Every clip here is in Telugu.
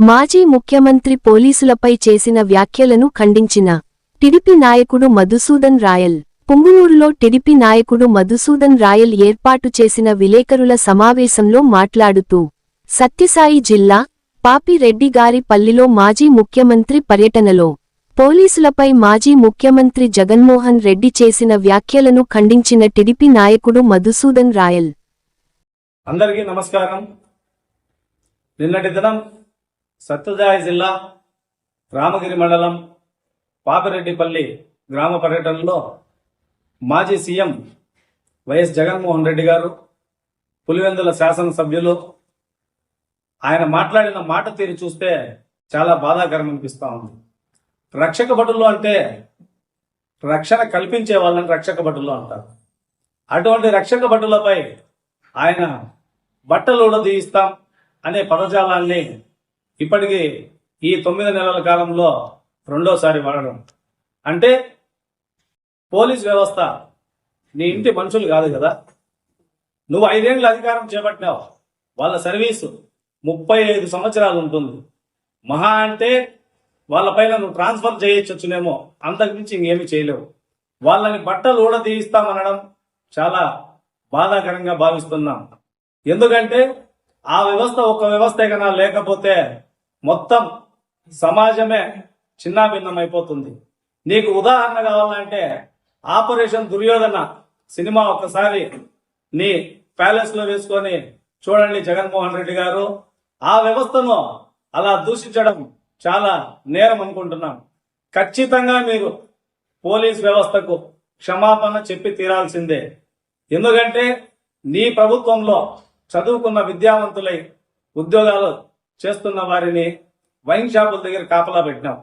మాజీ ముఖ్యమంత్రి పోలీసులపై చేసిన వ్యాఖ్యలను ఖండించిన టిడిపి నాయకుడు మధుసూదన్ రాయల్ పుంగునూరులో టిడిపి నాయకుడు మధుసూదన్ రాయల్ ఏర్పాటు చేసిన విలేకరుల సమావేశంలో మాట్లాడుతూ సత్యసాయి జిల్లా పాపిరెడ్డి గారి పల్లిలో మాజీ ముఖ్యమంత్రి పర్యటనలో పోలీసులపై మాజీ ముఖ్యమంత్రి జగన్మోహన్ రెడ్డి చేసిన వ్యాఖ్యలను ఖండించిన టిడిపి నాయకుడు మధుసూదన్ రాయల్. అందరికీ నమస్కారం. నిన్నటి దినం సత్యసాయి జిల్లా రామగిరి మండలం పాపిరెడ్డిపల్లి గ్రామ పర్యటనలో మాజీ సీఎం వైఎస్ జగన్మోహన్ రెడ్డి గారు పులివెందుల శాసనసభ్యులు ఆయన మాట్లాడిన మాట తీరు చూస్తే చాలా బాధాకరం అనిపిస్తా ఉంది. రక్షక భటులు అంటే రక్షణ కల్పించే వాళ్ళని రక్షక భటులు అంటారు. అటువంటి రక్షక భటులపై ఆయన బట్టలు ఉడదీయిస్తాం అనే పదజాలాన్ని ఇప్పటికీ ఈ తొమ్మిది నెలల కాలంలో రెండోసారి వాడడం. అంటే పోలీస్ వ్యవస్థ నీ ఇంటి మనుషులు కాదు కదా. నువ్వు ఐదేళ్ళు అధికారం చేపట్టినావు. వాళ్ళ సర్వీసు ముప్పై ఐదు సంవత్సరాలు ఉంటుంది. మహా అంటే వాళ్ళపైన నువ్వు ట్రాన్స్ఫర్ చేయొచ్చునేమో అంతకుమించి ఇంకేమి చేయలేవు. వాళ్ళని బట్టలు ఊడదీయిస్తామనడం చాలా బాధాకరంగా భావిస్తున్నాం. ఎందుకంటే ఆ వ్యవస్థ ఒక వ్యవస్థ కన్నా లేకపోతే మొత్తం సమాజమే చిన్నాభిన్నం అయిపోతుంది నీకు ఉదాహరణ కావాలంటే ఆపరేషన్ దుర్యోధన సినిమా ఒకసారి నీ ప్యాలెస్లో వేసుకొని చూడండి జగన్మోహన్ రెడ్డి గారు. ఆ వ్యవస్థను అలా దూషించడం చాలా నేరం అనుకుంటున్నాం. ఖచ్చితంగా మీరు పోలీస్ వ్యవస్థకు క్షమాపణ చెప్పి తీరాల్సిందే. ఎందుకంటే నీ ప్రభుత్వంలో చదువుకున్న విద్యావంతులై ఉద్యోగాలు చేస్తున్న వారిని వైన్ షాపుల దగ్గర కాపలా పెట్టినాం.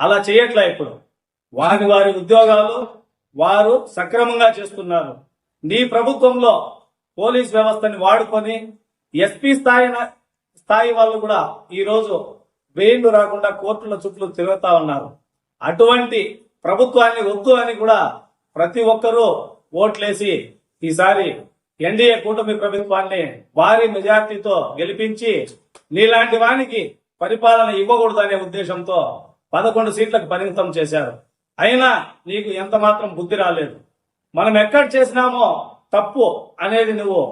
అలా చేయట్లే ఇప్పుడు. వారి వారి ఉద్యోగాలు వారు సక్రమంగా చేస్తున్నారు. నీ ప్రభుత్వంలో పోలీస్ వ్యవస్థని వాడుకొని ఎస్పీ స్థాయి స్థాయి వాళ్ళు కూడా ఈరోజు బెయిన్లు బెయిల్ రాకుండా కోర్టుల చుట్టూ తిరుగుతా ఉన్నారు. అటువంటి ప్రభుత్వాన్ని వద్దు అని కూడా ప్రతి ఒక్కరూ ఓట్లేసి ఈసారి ఎన్డీఏ కూటమి ప్రభుత్వాన్ని భారీ మెజార్టీతో గెలిపించి నీలాంటి వానికి పరిపాలన ఇవ్వకూడదు అనే ఉద్దేశంతో పదకొండు సీట్లకు పరిమితం చేశారు. అయినా నీకు ఎంత మాత్రం బుద్ధి రాలేదు. మనం ఎక్కడ చేసినామో తప్పు అనేది నువ్వు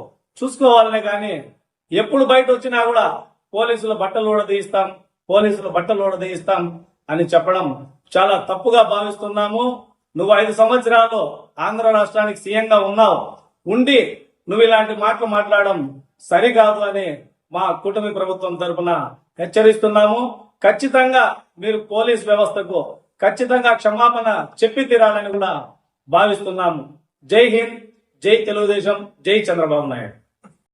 చూసుకోవాలనే కానీ ఎప్పుడు బయట వచ్చినా కూడా పోలీసుల బట్టలు ఊడదీయిస్తాం తీయిస్తాం పోలీసుల బట్టలు ఊడదీయిస్తాం తీయిస్తాం అని చెప్పడం చాలా తప్పుగా భావిస్తున్నాము. నువ్వు ఐదు సంవత్సరాలు ఆంధ్ర రాష్ట్రానికి సీఎంగా ఉన్నావు. ఉండి నువ్వు ఇలాంటి మాటలు మాట్లాడడం సరికాదు అని మా కూటమి ప్రభుత్వం తరపున హెచ్చరిస్తున్నాము. ఖచ్చితంగా మీరు పోలీస్ వ్యవస్థకు ఖచ్చితంగా క్షమాపణ చెప్పి తీరాలని కూడా భావిస్తున్నాము. జై హింద్ జై తెలుగుదేశం జై చంద్రబాబు నాయుడు.